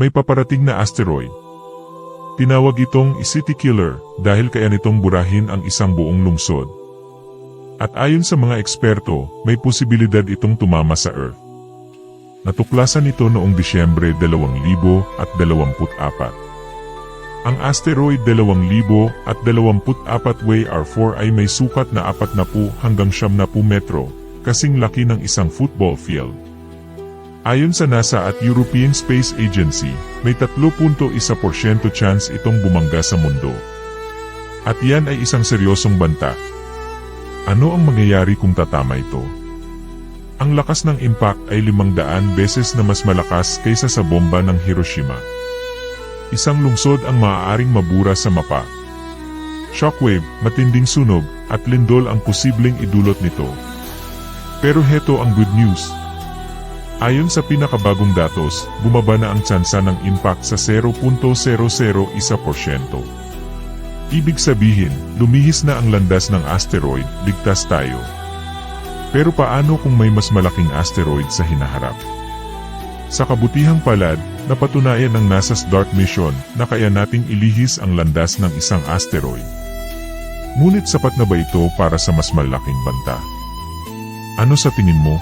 may paparating na asteroid. Tinawag itong City Killer dahil kaya nitong burahin ang isang buong lungsod. At ayon sa mga eksperto, may posibilidad itong tumama sa Earth. Natuklasan ito noong Disyembre 2024. Ang asteroid 2024 WAR-4 ay may sukat na 40 hanggang 70 metro, kasing laki ng isang football field. Ayon sa NASA at European Space Agency, may 3.1% chance itong bumangga sa mundo. At yan ay isang seryosong banta. Ano ang mangyayari kung tatama ito? Ang lakas ng impact ay 500 beses na mas malakas kaysa sa bomba ng Hiroshima. Isang lungsod ang maaaring mabura sa mapa. Shockwave, matinding sunog, at lindol ang posibleng idulot nito. Pero heto ang good news. Ayon sa pinakabagong datos, bumaba na ang tsansa ng impact sa 0.001%. Ibig sabihin, lumihis na ang landas ng asteroid, ligtas tayo. Pero paano kung may mas malaking asteroid sa hinaharap? Sa kabutihang palad, napatunayan ng NASA's DART mission na kaya nating ilihis ang landas ng isang asteroid. Ngunit sapat na ba ito para sa mas malaking banta? Ano sa tingin mo?